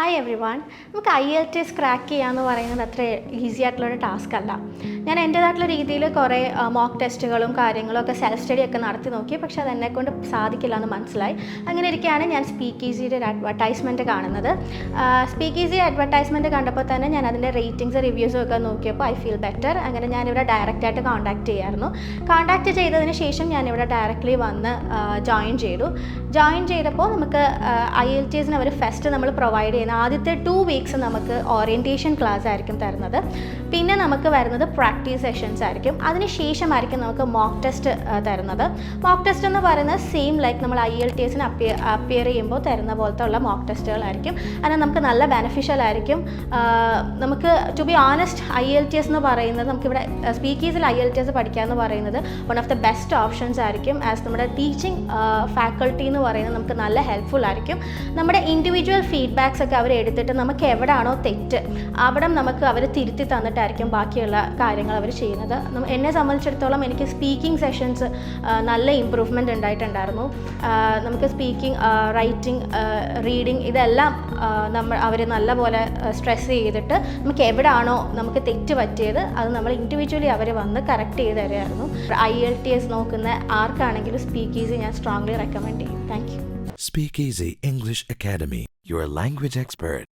Hi everyone നമുക്ക് I L T S crack എന്ന് പറയുന്നത് അത്ര ഈസി ആയിട്ടുള്ളൊരു ടാസ്ക് അല്ല. ഞാൻ എന്റേതായിട്ടുള്ള രീതിയിൽ കുറേ മോക്ക് ടെസ്റ്റുകളും കാര്യങ്ങളും ഒക്കെ സെൽഫ് സ്റ്റഡി ഒക്കെ നടത്തി നോക്കി. പക്ഷേ അത് എന്നെ കൊണ്ട് സാധിക്കില്ല എന്ന് മനസ്സിലായി. അങ്ങനെ ഇരിക്കുകയാണ് ഞാൻ സ്പീക്ക് ഈസിയുടെ ഒരു അഡ്വർടൈസ്മെന്റ് കാണുന്നത്. സ്പീക്ക് ഈസി അഡ്വർടൈസ്മെന്റ് കണ്ടപ്പോൾ തന്നെ ഞാൻ അതിന്റെ റേറ്റിംഗ്സ് റിവ്യൂസും ഒക്കെ നോക്കിയപ്പോൾ ഐ ഫീൽ ബെറ്റർ അങ്ങനെ ഞാനിവിടെ ഡയറക്റ്റായിട്ട് കോൺടാക്ട് ചെയ്യായിരുന്നു. കോൺടാക്റ്റ് ചെയ്തതിന് ശേഷം ഞാനിവിടെ ഡയറക്റ്റ്ലി വന്ന് ജോയിൻ ചെയ്തു. ജോയിൻ ചെയ്തപ്പോൾ നമുക്ക് ഐ എൽ ടി എസിന് അവർ ഫസ്റ്റ് നമ്മൾ പ്രൊവൈഡ് ചെയ്യുന്ന ആദ്യത്തെ ടു വീക്സ് നമുക്ക് ഓറിയന്റേഷൻ ക്ലാസ് ആയിരിക്കും തരുന്നത്. പിന്നെ നമുക്ക് വരുന്നത് പ്രാക്ടീസ് സെഷൻസ് ആയിരിക്കും. അതിന് ശേഷമായിരിക്കും നമുക്ക് മോക്ക് ടെസ്റ്റ് തരുന്നത്. മോക്ക് ടെസ്റ്റ് എന്ന് പറയുന്നത് സെയിം ലൈക്ക് നമ്മൾ ഐ എൽ ടി എസിന് അപ്പിയർ അപ്പിയർ ചെയ്യുമ്പോൾ തരുന്ന പോലത്തെ ഉള്ള മോക്ക് ടെസ്റ്റുകളായിരിക്കും അതിന് നമുക്ക് നല്ല ബെനിഫിഷ്യൽ ആയിരിക്കും. നമുക്ക് to be honest I L T S എന്ന് പറയുന്നത് നമുക്കിവിടെ സ്പീക്കീസിൽ ഐ എൽ ടി എസ് പഠിക്കുക എന്ന് പറയുന്നത് one of the best options ആയിരിക്കും. ആസ് നമ്മുടെ ടീച്ചിങ് ഫാക്കൾട്ടി എന്ന് പറയുന്നത് നമുക്ക് നല്ല ഹെൽപ്ഫുൾ ആയിരിക്കും. നമ്മുടെ ഇൻഡിവിജ്വൽ ഫീഡ്ബാക്സ് ഒക്കെ അവർ എടുത്തിട്ട് നമുക്ക് എവിടാണോ തെറ്റ് അവിടെ നമുക്ക് അവർ തിരുത്തി തന്നിട്ടായിരിക്കും ബാക്കിയുള്ള കാര്യങ്ങൾ അവർ ചെയ്യുന്നത്. എന്നെ സംബന്ധിച്ചിടത്തോളം എനിക്ക് സ്പീക്കിംഗ് സെഷൻസ് നല്ല ഇമ്പ്രൂവ്മെന്റ് ഉണ്ടായിട്ടുണ്ടായിരുന്നു. നമുക്ക് സ്പീക്കിംഗ് റൈറ്റിംഗ് റീഡിങ് ഇതെല്ലാം നമ്മൾ അവർ നല്ലപോലെ സ്ട്രെസ് ചെയ്തിട്ട് നമുക്ക് എവിടാണോ നമുക്ക് തെറ്റ് പറ്റിയത് അത് നമ്മൾ ഇൻഡിവിജ്വലി അവർ വന്ന് കറക്റ്റ് ചെയ്ത് തരുമായിരുന്നു ഐ എൽ ടി എസ് നോക്കുന്ന ആർക്കാണെങ്കിലും സ്പീക്ക് ഈസി ഞാൻ സ്ട്രോങ്ലി റെക്കമെൻഡ് ചെയ്യും. Thank you speak easy English Academy, your language expert.